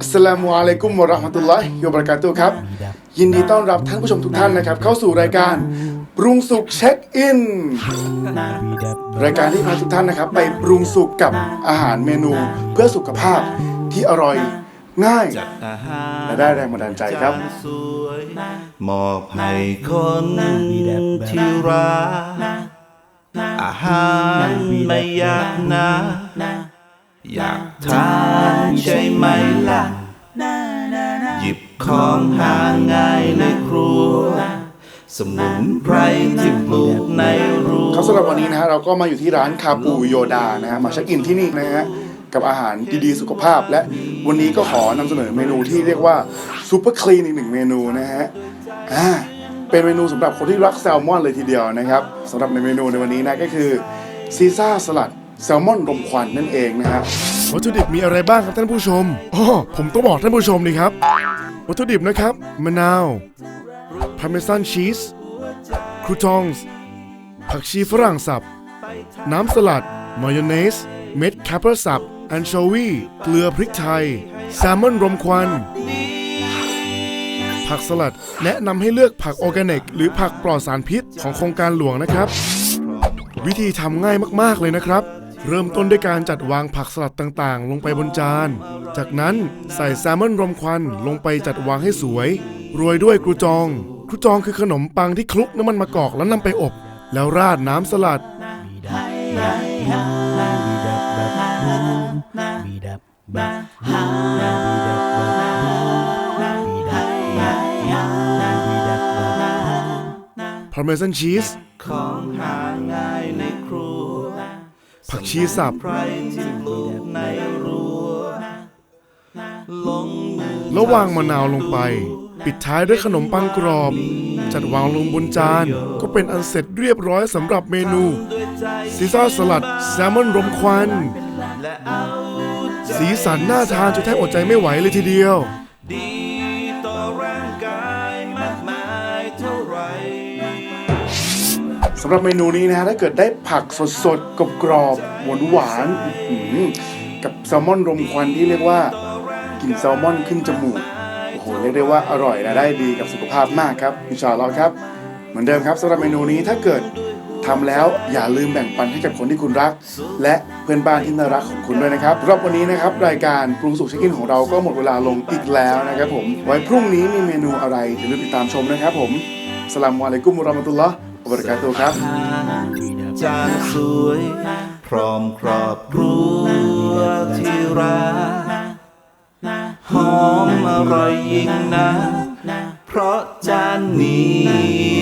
อัสสลามุอะลัยกุมวะเราะห์มะตุลลอฮิวะบะเราะกาตุฮ์ครับ ยินดีต้อนรับท่านผู้ชมทุกท่านนะครับ เข้าสู่รายการปรุงสุกเช็คอิน รายการที่พาทุกท่านนะครับ ไปปรุงสุกกับอาหารเมนูเพื่อสุขภาพที่อร่อยง่าย และได้แรงบันดาลใจครับ มอบให้คนที่รักอาหารไม่ยากนะ อยากทานใช่ไหม ของหาง่ายในครัว สมุนไพรที่ปลูกในรั้วครับสำหรับวันนี้นะฮะเราก็มาอยู่ที่ร้านคาปูโยดานะฮะมาเช็คอินที่นี่นะฮะกับอาหารดีๆสุขภาพ และวันนี้ก็ขอนำเสนอเมนูที่เรียกว่าซูเปอร์คลีนอีกหนึ่งเมนูนะฮะอ่าเป็นเมนูสำหรับคนที่รักแซลมอนเลยทีเดียวนะครับสำหรับในเมนูในวันนี้นะก็คือซีซ่าสลัดแซลมอนรมควันนั่นเองนะฮะ วัตถุดิบมีอะไรบ้างครับท่านผู้ชมอ๋อผมต้องบอกท่านผู้ชมนี่ครับ วัตถุดิบนะครับ มะนาวพาร์เมซานชีสครูทองส์ผักชีฝรั่งสับ น้ำสลัด มายองเนส เม็ดแคปเปอร์สับ อันโชวี เกลือพริกไทย แซลมอนรมควัน ผักสลัด แนะนำให้เลือกผักออร์แกนิก หรือผักปลอดสารพิษของโครงการหลวงนะครับ วิธีทำง่ายมาก ๆ เลยนะครับ เริ่มต้นด้วยการจัดวางผักสลัดต่างๆ ลงไปบนจาน จากนั้นใส่แซลมอนรมควันลงไปจัดวางให้สวย โรยด้วยกรูจอง กรูจองคือขนมปังที่คลุกน้ำมันมะกอกแล้วนำไปอบ แล้วราดน้ำสลัด พาร์เมซานชีสของหาง่ายในครัว ผักชีสับไพรที่ปลูกในรั้วลงมือแล้ววางมะนาวลงไป ปิดท้ายด้วยขนมปังกรอบ จัดวางลงบนจาน ก็เป็นอันเสร็จเรียบร้อยสำหรับเมนูด้วยใจซีซ่าสลัดแซลมอนรมควันและเอาใจสีสันน่าทานจนแทบอดใจไม่ไหวเลยทีเดียว สำหรับเมนูนี้นะฮะถ้าเกิดได้ผักสดๆกรอบหวานหวานกับแซลมอนรมควันที่เรียกว่ากลิ่นแซลมอนขึ้นจมูกโอ้โหเรียกได้ว่าอร่อยและได้ดีกับสุขภาพมากครับอินชาอัลลอฮ์ครับ เหมือนเดิมครับสำหรับเมนูนี้ถ้าเกิดทำแล้วอย่าลืมแบ่งปันให้กับคนที่คุณรัก และเพื่อนบ้านที่น่ารักของคุณด้วยนะครับรับวันนี้นะครับรายการปรุงสุกเช็คอินของเราก็หมดเวลาลงอีกแล้วนะครับผมไว้พรุ่งนี้มีเมนูอะไรอย่าลืมติดตามชมนะครับผมสลามอะลัยกุมวะเรามะตุลลอฮ์วะ บริกาตุฮ์ครับจานสวย พร้อมครอบครัวที่รักหอมอร่อยยิ่งนะ เพราะจานนี้